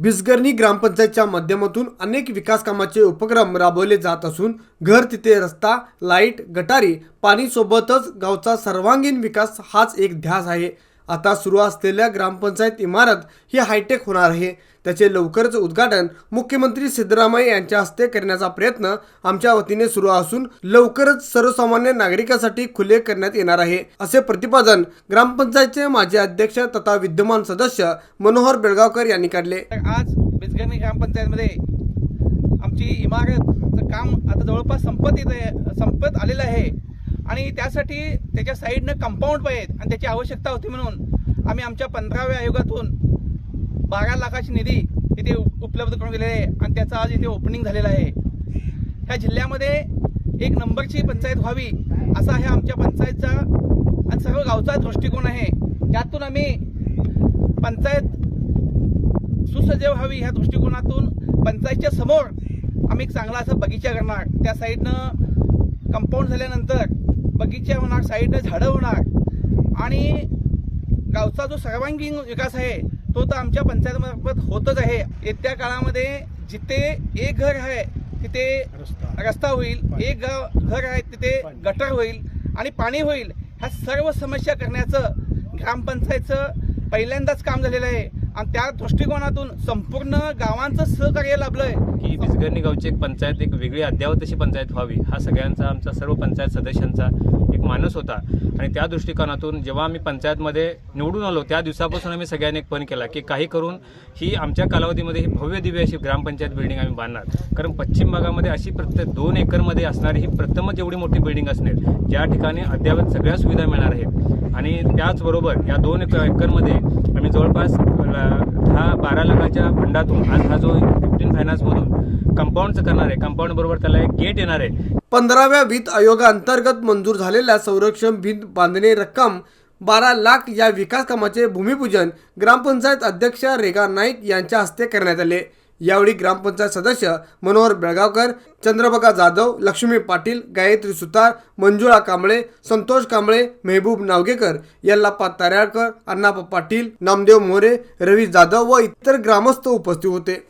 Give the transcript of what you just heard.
बिसगर्णी ग्रामपंचायतच्या माध्यमातून अनेक विकास कामाचे उपक्रम राबवले जात असून घर तिथे रस्ता लाइट गटारी पाणीसोबतच गावचा सर्वांगीण विकास हाच एक ध्यास आहे. आता सुरू असलेल्या ग्रामपंचायत इमारत ही हायटेक होणार आहे. त्याचे लवकरच उद्घाटन मुख्यमंत्री सिद्धरामय्या यांच्या हस्ते करण्याचा प्रयत्न आमच्या वतीने सुरू असून लवकरच सर्वसामान्य नागरिकांसाठी खुले करण्यात येणार आहे. असे प्रतिपादन ग्रामपंचायतचे माजी अध्यक्ष तथा विद्यमान सदस्य मनोहर बेळगावकर यांनी काढले. आज बिजगणी ग्रामपंचायतमध्ये आमची इमारतचं काम आता जवळपास संपत येत संपत आलेलं आहे. आणि त्यासाठी त्याच्या साईडनं कंपाऊंड पाहिजेत आणि त्याची आवश्यकता होती म्हणून आम्ही आमच्या पंधराव्या आयोगातून बारा लाखाची निधी इथे उप- उपलब्ध करून दिलेली आहे आणि त्याचं आज इथे ओपनिंग झालेलं आहे. ह्या जिल्ह्यामध्ये एक नंबरची पंचायत व्हावी असा ह्या आमच्या पंचायतचा आणि सर्व गावचा दृष्टिकोन आहे. त्यातून आम्ही पंचायत सुसज्ज व्हावी ह्या दृष्टिकोनातून पंचायतच्या समोर आम्ही एक चांगला असा बगीचा करणार. त्या साईडनं कंपाऊंड झाल्यानंतर बगीचा होणार साईडनं झाडं होणार. आणि गावचा जो सर्वांगीण विकास आहे तो तर आमच्या पंचायतमार्फत होतच आहे. येत्या काळामध्ये जिथे एक घर आहे तिथे रस्ता. होईल एक गाव घर आहे तिथे गटर होईल आणि पाणी होईल. ह्या सर्व समस्या करण्याचं ग्रामपंचायतचं पहिल्यांदाच काम झालेलं आहे. आणि त्या दृष्टिकोनातून संपूर्ण गावांचं सहकार्य लाभलंय. की बिसगर्णी गावची एक पंचायत एक वेगळी अद्यावत अशी पंचायत व्हावी हा सगळ्यांचा आमचा सर्व पंचायत सदस्यांचा एक मानस होता. आणि त्या दृष्टिकोनातून जेव्हा आम्ही पंचायतमध्ये निवडून आलो त्या दिवसापासून आम्ही सगळ्यांनी एक पण केला की काही करून ही आमच्या कालावधीमध्ये ही भव्य दिव्य अशी ग्रामपंचायत बिल्डिंग आम्ही बांधणार. कारण पश्चिम भागामध्ये अशी प्रत्येक दोन एकरमध्ये असणारी ही प्रथमच एवढी मोठी बिल्डिंग असणार. ज्या ठिकाणी अद्यावत सगळ्या सुविधा मिळणार आहेत. आणि त्याचबरोबर या दोन एक- एकरमध्ये आम्ही जवळपास दहा बारा लाखाच्या फंडातून आज हा जो फिफ्टीन फायनान्समधून कंपाऊंडचं करणार आहे. कंपाऊंड बरोबर त्याला एक गेट येणार आहे. पंधराव्या वित्त आयोगाअंतर्गत मंजूर झालेल्या संरक्षण भिंत बांधणे रक्कम बारा लाख या विकास कामाचे भूमिपूजन ग्रामपंचायत अध्यक्ष रेगा नाईक यांच्या हस्ते करण्यात आले. यावेळी ग्रामपंचायत सदस्य मनोहर बेळगावकर चंद्रबका जाधव लक्ष्मी पाटील गायत्री सुतार मंजुळा कांबळे संतोष कांबळे मेहबूब नावगेकर यल्लाप्पा ताऱ्याळकर अण्णाप्पा पाटील नामदेव मोरे रवी जाधव व इतर ग्रामस्थ उपस्थित होते.